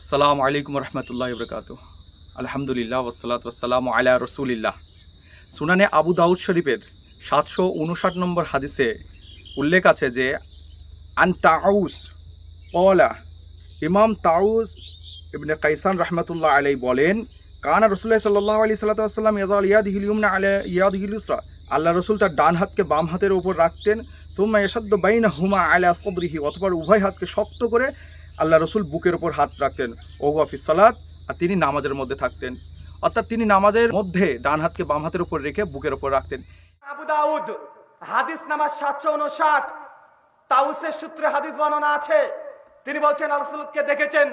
আসসালামু আলাইকুম রহমতুল্লাহ বরকাত আলহামদুলিল্লাহ ওসালাত ওসালাম আলা রসুলিল্লাহ সুনানে আবু দাউদ শরীফের সাতশো উনষাট নম্বর হাদিসে উল্লেখ আছে যে, আন তাউস কলা ইমাম তাউস ইবনে কাইসান রহমতুল্লাহ আলাই বলেন, কানা রসুল্লাহ সাল্লাহ আলি সাল্লাতাম ইয়াদ ইয়াদিহিল ইউমনা আলা ইয়াদিহিল ইসরা আল্লাহ রসুল তার ডান হাতকে বাম হাতের উপর রাখতেন তুম্মা এসাদ্দ বাইনা হুমা আলা সদরিহি অথবা উভয় হাতকে শক্ত করে আল্লাহ রসুল বুকের ওপর হাত রাখতেন ও হাফিজ সালাত, আর তিনি নামাজের মধ্যে থাকতেন। অর্থাৎ তিনি নামাজের মধ্যে ডান হাতকে বাম হাতের উপর রেখে বুকের ওপর রাখতেন। আবু দাউদ, হাদিস নাম্বার সাতশো উনষাট, তাউসের সূত্রে হাদিস বর্ণনা আছে। তিনি বলছেন আলসুলকে দেখেছেন,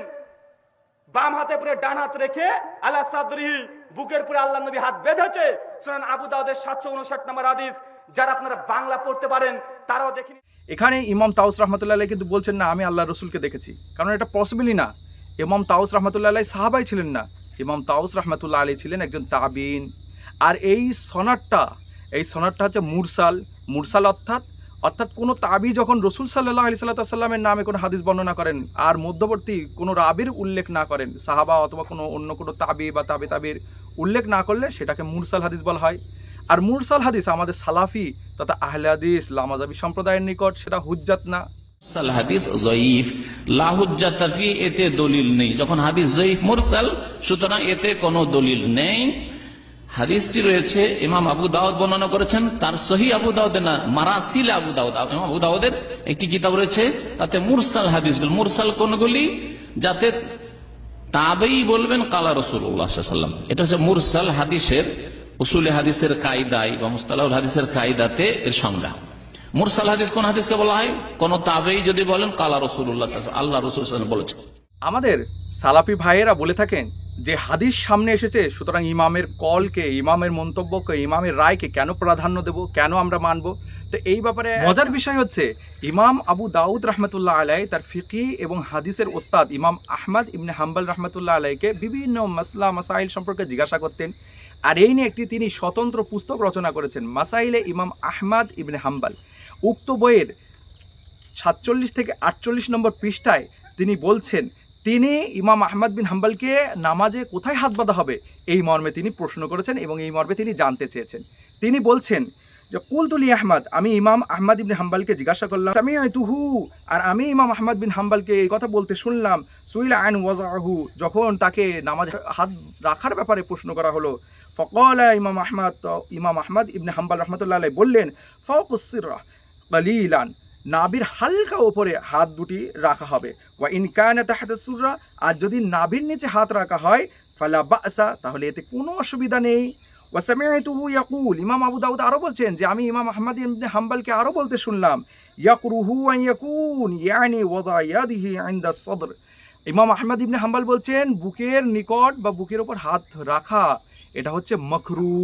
বাম হাতে পুরে ডান হাত রেখে আল্লাহ সাদরি বুকের পুরে আল্লাহ নবী হাত বেঁধেছে। শুনেন আবু দাউদের সাতশো উনষাট নম্বর হাদিস, যারা আপনারা বাংলা পড়তে পারেন, তারাও দেখিনি এখানে ইমাম তাউস রহমতুল্লাহ কিন্তু বলছেন, না, আমি আল্লাহ রসুলকে দেখেছি। কারণ এটা পসিবলই না। ইমাম তাউস রহমতুল্লাহ আলাই সাহাবাই ছিলেন না। ইমাম তাউস রহমতুল্লাহ আলী ছিলেন একজন তাবিন আর এই সনাটটা এই সনাটটা হচ্ছে মুরসাল। মুরসাল অর্থাৎ অর্থাৎ কোনো তাবি যখন রসুল সাল্লাহ আলি সাল্লামের নামে কোনো হাদিস বর্ণনা করেন, আর মধ্যবর্তী কোনো রাবির উল্লেখ না করেন, সাহাবা অথবা কোনো অন্য কোনো তাবি বা তাবে তাবির উল্লেখ না করলে সেটাকে মুরসাল হাদিস বলা হয়। আর মুরসাল হাদিস আমাদের সালাফি তথা আহলে হাদিস, লামাজাবি সম্প্রদায়ের নিকট সেটা হুজ্জাত না। হাদিস এতে দলিল নেই। যখন হাদিস জয়ীফ, মুরসাল, সুতরাং এতে দলিল নেই। হাদিসটি রয়েছে, ইমাম আবু বর্ণনা করেছেন, তার সহি আবু না, মারাসিল আবু দাউদ। ইমাম আবু দাউদের একটি কিতাব রয়েছে, তাতে মুরসাল হাদিসগুলো, মুরসাল কোনগুলি? যাতে তাবেই বলবেন, কালা রসুল্লাহ এটা হচ্ছে মুরসাল হাদিসের উসুলে হাদিসের কায়দায় বা মুস্তালাউল হাদিসের কায়দাতে এর সংজ্ঞা। মুরসাল হাদিস কোন হাদিসকে বলা হয়? কোন তাবেই যদি বলেন, কালা রসুল্লাহ আল্লাহ রসুল বলেছেন। আমাদের সালাফি ভাইয়েরা বলে থাকেন যে, হাদিস সামনে এসেছে, সুতরাং ইমামের কলকে, ইমামের মন্তব্যকে, ইমামের রায়কে কেন প্রাধান্য দেব, কেন আমরা মানব? তো এই ব্যাপারে মজার বিষয় হচ্ছে, ইমাম আবু দাউদ রহমতুল্লাহ আলাই তার ফিকি এবং হাদিসের ওস্তাদ ইমাম আহমদ ইবনে হাম্বাল রহমতুল্লাহ আলাইকে বিভিন্ন মাসলা, মাসাইল সম্পর্কে জিজ্ঞাসা করতেন। আর এই নিয়ে একটি তিনি স্বতন্ত্র পুস্তক রচনা করেছেন, মাসাইলে ইমাম আহমদ ইবনে হাম্বাল। উক্ত বইয়ের সাতচল্লিশ থেকে আটচল্লিশ নম্বর পৃষ্ঠায় তিনি বলছেন, তিনি ইমাম আহমদ বিন হাম্বালকে নামাজে কোথায় হাত বাঁধা হবে? এই মর্মে তিনি প্রশ্ন করেছেন এবং এই মর্মে তিনি জানতে চেয়েছেন। তিনি বলছেন যে কুলতুলি আহমদ, আমি ইমাম আহমদ ইবনে হাম্বালকে জিজ্ঞাসা করলাম আমি তুহু আর আমি ইমাম আহমদ বিন হাম্বালকে এই কথা বলতে শুনলাম, সুইল আইন ওয়াজাহু যখন তাকে নামাজ হাত রাখার ব্যাপারে প্রশ্ন করা হলো, ফকল ইমাম আহমদ ইমাম আহমদ ইবনে হাম্বাল রহমতুল্লাহ বললেন ফকুসির কালিলান। নাবির হালকা ওপরে হাত দুটি রাখা হবে। ওয়া ইনকানা তাহাতে সুররা? আর যদি নাবির নিচে হাত রাখা হয়, ফালা বাসা, তাহলে এতে কোনো অসুবিধা নেই। ওয়াসামিআতুহু ইয়াকুল ইমাম আবু দাউদ আরও বলছেন যে, আমি ইমাম আহমদ ইবনে হাম্বালকে আরও বলতে শুনলাম, ইয়াকরুহু ইয়াকুন, ইয়ানি ওয়াদা ইয়াদিহি ইনদা সদর। ইমাম আহমদ ইবনে হাম্বাল বলছেন, বুকের নিকট বা বুকের ওপর হাত রাখা, এটা হচ্ছে মখরু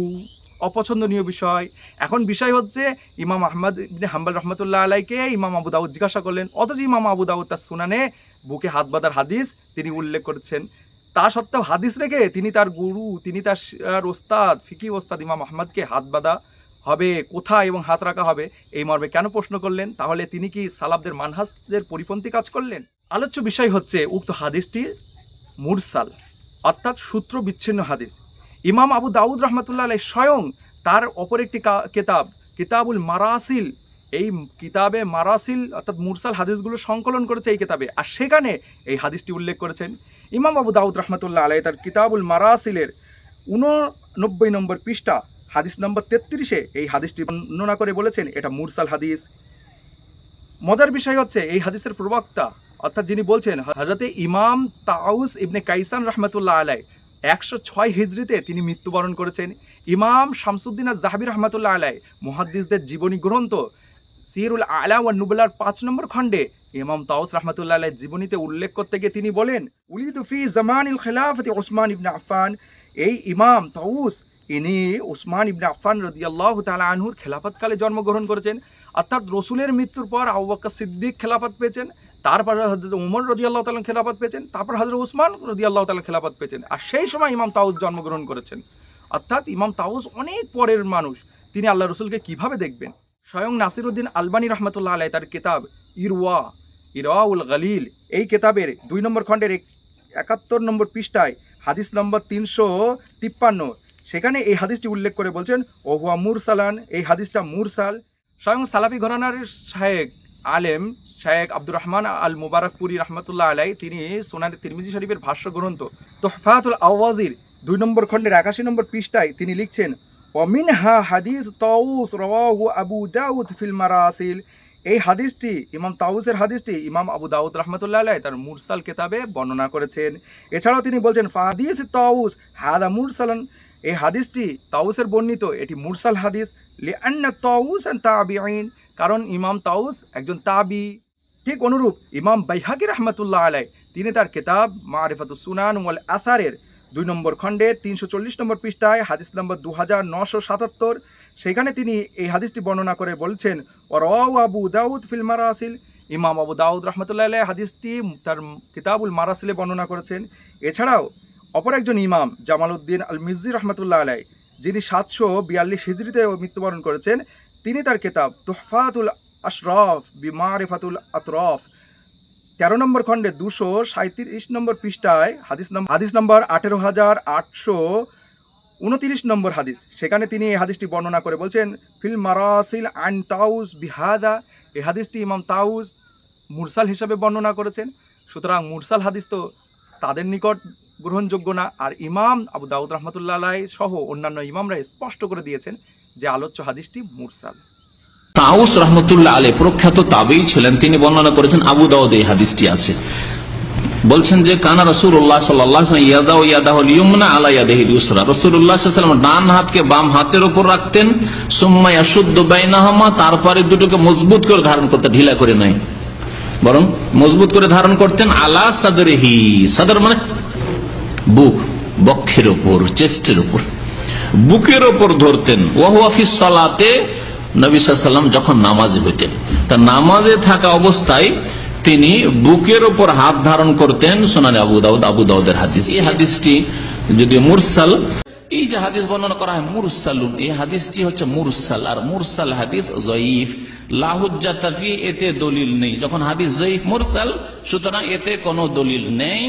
অপছন্দনীয় বিষয়। এখন বিষয় হচ্ছে, ইমাম আহমদ ইবনে হাম্বাল রহমতুল্লাহ আলাইকে ইমাম আবু দাউদ জিজ্ঞাসা করলেন, অথচ ইমাম আবু দাউদ তার সুনানে বুকে হাত বাঁধার হাদিস তিনি উল্লেখ করেছেন। তা সত্ত্বেও হাদিস রেখে তিনি তার গুরু, তিনি তার ওস্তাদ ফিকি ওস্তাদ ইমাম আহমদকে হাত বাঁধা হবে, কোথায় এবং হাত রাখা হবে, এই মর্মে কেন প্রশ্ন করলেন? তাহলে তিনি কি সালাবদের মানহাজের পরিপন্থী কাজ করলেন? আলোচ্য বিষয় হচ্ছে উক্ত হাদিসটি মুরসাল, অর্থাৎ সূত্র বিচ্ছিন্ন হাদিস। ইমাম আবু দাউদ রহমতুল্লাহ আলাই স্বয়ং তার অপর একটি কেতাব, কিতাবুল মারাসিল, এই কিতাবে মারাসিল, অর্থাৎ মুরসাল হাদিসগুলো সংকলন করেছে এই কিতাবে। আর সেখানে এই হাদিসটি উল্লেখ করেছেন ইমাম আবু দাউদ রহমতুল্লাহ আলাই তার কিতাবুল মারাসিলের উননব্বই নম্বর পৃষ্ঠা, হাদিস নম্বর তেত্রিশে এই হাদিসটি বর্ণনা করে বলেছেন, এটা মুরসাল হাদিস। মজার বিষয় হচ্ছে, এই হাদিসের প্রবক্তা, অর্থাৎ যিনি বলছেন হজরতে ইমাম তাউস ইবনে কাইসান রহমতুল্লাহ আলাই একশো ছয় হিজড়িতে তিনি মৃত্যুবরণ করেছেন। ইমাম শামসুদ্দিন জাহাবির রহমতুল্লাহ আলাই মুহাদ্দিসদের জীবনী গ্রন্থ সিরুল আলা ওয়া নুবলার পাঁচ নম্বর খণ্ডে ইমাম তাউস রহমতুল্লাহ জীবনীতে উল্লেখ করতে গিয়ে তিনি বলেন, উলিদু ফি জামানিল খেলাফতি ওসমান ইবনে আফফান। এই ইমাম তাউস ইনি ওসমান ইবনে আফফান রদিয়াল্লাহ তালা আনহুর খেলাফতকালে জন্মগ্রহণ করেছেন। অর্থাৎ রসুলের মৃত্যুর পর আবু সিদ্দিক খেলাফত পেয়েছেন, তারপর হজরত উমর রদি আল্লাহ তালা খেলাফত পেয়েছেন, তারপর হজরত উসমান রদি আল্লাহ তালা খেলাফত পেয়েছেন। আর সেই সময় ইমাম তাউস জন্মগ্রহণ করেছেন। অর্থাৎ ইমাম তাউস অনেক পরের মানুষ। তিনি আল্লাহ রসুলকে কীভাবে দেখবেন? স্বয়ং নাসিরুদ্দিন আলবানী রহমতুল্লাহ আলাই তার কিতাব ইরওয়া ইরওয়াউল গালিল। এই কিতাবের দুই নম্বর খণ্ডের এক- একাত্তর নম্বর পৃষ্ঠায় হাদিস নম্বর তিনশো তিপ্পান্ন। সেখানে এই হাদিসটি উল্লেখ করে বলছেন ওহুয়া মুরসালান এই হাদিসটা মুরসাল। স্বয়ং সালাফি ঘরানার শায়েক আলেম, শায়েক আব্দুর রহমান আল মুবারকপুরি রহমতুল্লাহ আলাই তিনি সোনার তিরমিজি শরীফের ভাষ্য গ্রন্থ তোহফাতুল আওয়াজির দুই নম্বর খণ্ডের একাশি নম্বর পৃষ্ঠায় তিনি লিখছেন অমিনহা হাদিস তাউস রওয়াহু আবু দাউদ ফিল মারাসিল এই হাদিসটি, ইমাম তাউসের হাদিসটি ইমাম আবু দাউদ রহমতুল্লাহ আলাই তার মুরসাল কেতাবে বর্ণনা করেছেন। এছাড়াও তিনি বলছেন, ফাহাদিস তাউস, হাদা মুরসালান। এই হাদিসটি তাউসের বর্ণিত, এটি মুরসাল হাদিস। লিআন্না তাউস তাবিঈন, কারণ ইমাম তাউস একজন তাবি। ঠিক অনুরূপ ইমাম বাইহাকি রহমতুল্লাহ আলাই তিনি তার কেতাব মারিফাতুস সুনান ওয়াল আসারের দুই নম্বর খণ্ডের তিনশো চল্লিশ নম্বর পৃষ্ঠায় হাদিস নম্বর দু হাজার নশো সাতাত্তর। সেখানে তিনি এই হাদিসটি বর্ণনা করে বলছেন ও রাও আবু দাউদ ফিল মারাসিল। ইমাম আবু দাউদ রহমতুল্লাহ হাদিসটি তার কিতাবুল মারাসিলে বর্ণনা করেছেন। এছাড়াও অপর একজন ইমাম জামাল উদ্দিন আল মিজি রহমতুল্লাহ আলাই যিনি সাতশো বিয়াল্লিশ হিজড়িতে মৃত্যুবরণ করেছেন, তিনি তার কেতাব তোহফাতুল আশরফ বিমারিফাতুল আতরফ তেরো নম্বর খণ্ডে দুশো সাঁত্রিশ নম্বর পৃষ্ঠায় হাদিস নম্বর হাদিস নম্বর আঠেরো হাজার আটশো উনতিরিশ নম্বর হাদিস। সেখানে তিনি এই হাদিসটি বর্ণনা করে বলছেন, ফিল মারাসিল আন তাউস বিহাদা। এই হাদিসটি ইমাম তাউস মুরসাল হিসাবে বর্ণনা করেছেন। সুতরাং মুরসাল হাদিস তো তাদের নিকট গ্রহণযোগ্য না। আর ইমাম আবু দাউদ রহমতুল্লাহ সহ অন্যান্য ইমামরা স্পষ্ট করে দিয়েছেন যে আলোচ্য হাদিসটি মুরসাল। তাউস রহমতুল্লাহ আলী প্রখ্যাত তাবেই ছিলেন। তিনি বর্ণনা করেছেন, আবু দাউদ এই হাদিসটি আছে। বলছেন যে, কানা রসুল্লাহ তারপরে দুটোকে মজবুত করে ধারণ করতে ঢিলা করে নাই। বরং মজবুত করে ধারণ করতেন আলা সাদরেহি। সাদর মানে বুক, বক্ষের ওপর চেস্টের উপর। বুকের ওপর ধরতেন। ওয়াহিস সালাতে নবী যখন নামাজে হইতেন। তা নামাজে থাকা অবস্থায় তিনি বুকের ওপর হাত ধারণ করতেন সোনানি আবু দাউদ, আবু দাউদের হাদিস। এই হাদিসটি যদি মুরসাল, এই যে হাদিস বর্ণনা করা হয় মুরসালুন, এই হাদিসটি হচ্ছে মুরসাল। আর মুরসাল হাদিস জয়ীফ। লাহুজ্জাতাফি এতে দলিল নেই। যখন হাদিস জয়ীফ, মুরসাল, সুতরাং এতে কোনো দলিল নেই।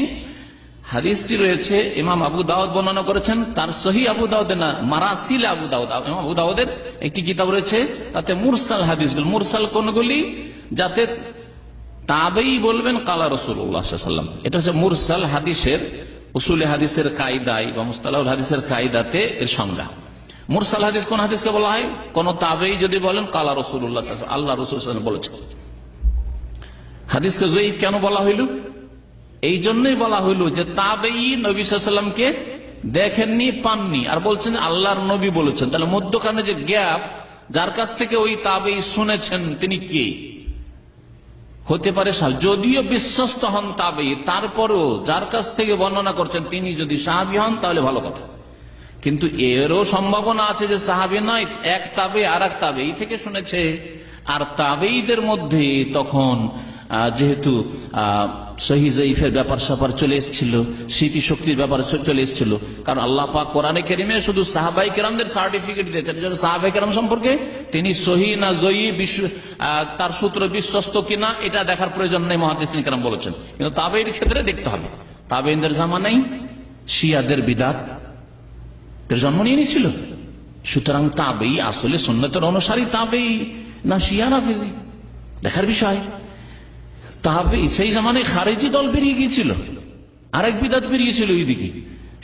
হাদিসটি রয়েছে, ইমাম আবু দাউদ বর্ণনা করেছেন, তার সহি আবু দাউদের না, মারাসিল আবু দাউদ, ইমাম আবু দাউদের একটি কিতাব রয়েছে, তাতে মুরসাল হাদিস মুরসাল কোনগুলি? যাতে তাবেই বলবেন, কালা রসুল্লাহাম এটা হচ্ছে মুরসাল হাদিসের, উসুল হাদিসের কায়দায় বা মুস্তালাউল হাদিসের কায়দাতে এর সংজ্ঞা। মুরসাল হাদিস কোন হাদিসকে বলা হয়? কোন তাবেই যদি বলেন, কালা রসুল্লাহ আল্লাহ রসুল বলেছেন। হাদিসকে কেন বলা হইল? এই জন্যই বলা হইল যে তাবেই নবী সাল্লামকে দেখেননি, পাননি। আর বলছেন আল্লাহর নবী বলেছেন। তাহলে মধ্যখানে যে গ্যাপ, যার কাছ থেকে ওই তাবেই শুনেছেন, তিনি কে? হতে পারে যদিও বিশ্বস্ত হন তাবেই তারপরেও যার কাছ থেকে বর্ণনা করছেন, তিনি যদি সাহাবি হন, তাহলে ভালো কথা। কিন্তু এরও সম্ভাবনা আছে যে সাহাবি নয়, এক তাবে আর এক তাবেই থেকে শুনেছে। আর তাবেইদের মধ্যে তখন যেহেতু আহ, সহি জয়ীফের ব্যাপার স্যাপার চলে এসেছিল স্মৃতি শক্তির ব্যাপার চলে এসেছিল। কারণ আল্লাহ পাক কোরআনে কেরিমে শুধু সাহাবাই কেরামদের সার্টিফিকেট দিয়েছেন। সাহাবাই কেরাম সম্পর্কে তিনি সহি না জয়ী তার সূত্র বিশ্বস্ত কিনা এটা দেখার প্রয়োজন নেই মহাদিস কেরাম বলেছেন। কিন্তু তাবেইর ক্ষেত্রে দেখতে হবে। তাবেইনদের জামানাই শিয়াদের বিদাত। জন্ম নিয়ে নিয়েছিল। সুতরাং তাবেই আসলে সুন্নতের অনুসারী তাবেই না শিয়া দেখার বিষয় তাবেই সেই জামানায় খারেজি দল বেরিয়ে গিয়েছিল। আরেক বিদাত বেরিয়েছিল এইদিকে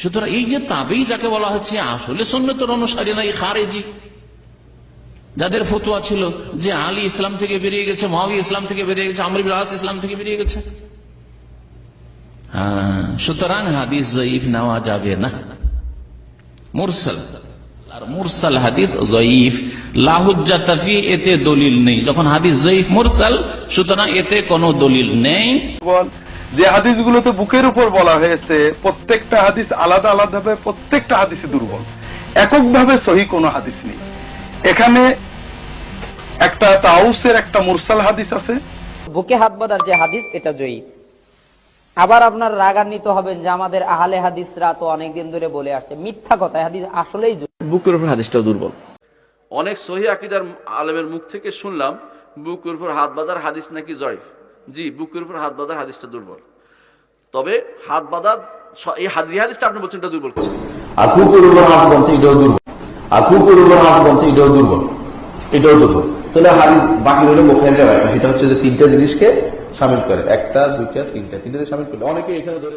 সুতরাং এই যে তাবেই যাকে বলা হচ্ছে আসলে সুন্নতের অনুসারী না এই খারেজি। যাদের ফতুয়া ছিল যে আলী ইসলাম থেকে বেরিয়ে গেছে মহাবী ইসলাম থেকে বেরিয়ে গেছে আমর বিরাস ইসলাম থেকে বেরিয়ে গেছে। হ্যাঁ, সুতরাং হাদিস জয়ীফ নেওয়া যাবে না। মুরসাল। আর মুরসাল হাদিস জয়ীফ। লাহুজ্জাতাফি এতে দলিল নেই। যখন হাদিস জয়ীফ মুরসাল সুতরাং এতে কোনো দলিল নেই। বল যে হাদিসগুলোতে বুকের উপর বলা হয়েছে প্রত্যেকটা হাদিস আলাদা আলাদা ভাবে প্রত্যেকটা হাদিসে দুর্বল। এককভাবে সহি কোনো হাদিস নেই। এখানে একটা তাউসের একটা মুরসাল হাদিস আছে। বুকে হাত বাঁধার যে হাদিস এটা জয়ী আবার আপনার রাগান্বিত হবেন যে আমাদের আহলে হাদিসরা তো অনেকদিন ধরে বলে আসছে। মিথ্যা কথা হাদিস আসলেই। বুকের উপর হাদিসটাও দুর্বল। অনেক সহি আকিদার আলেমের মুখ থেকে শুনলাম বুকের উপর হাত বাঁধার হাদিস নাকি জয়ফ? জি বুকের উপর হাত বাঁধার হাদিসটা দুর্বল। তবে হাত বাঁধা এই হাদিস হাদিসটা আপনি বলছেন এটা দুর্বল। আর উপর হাত বলছে এটাও দুর্বল। আর উপর হাত বলছে এটাও দুর্বল। এটাও দুর্বল। তাহলে হাদিস বাকি রইল বোখারিটা সেটা হচ্ছে যে তিনটা জিনিসকে সামিল করে। একটা দুইটা তিনটা তিনটাতে সামিল করে। অনেকে এখানে ধরে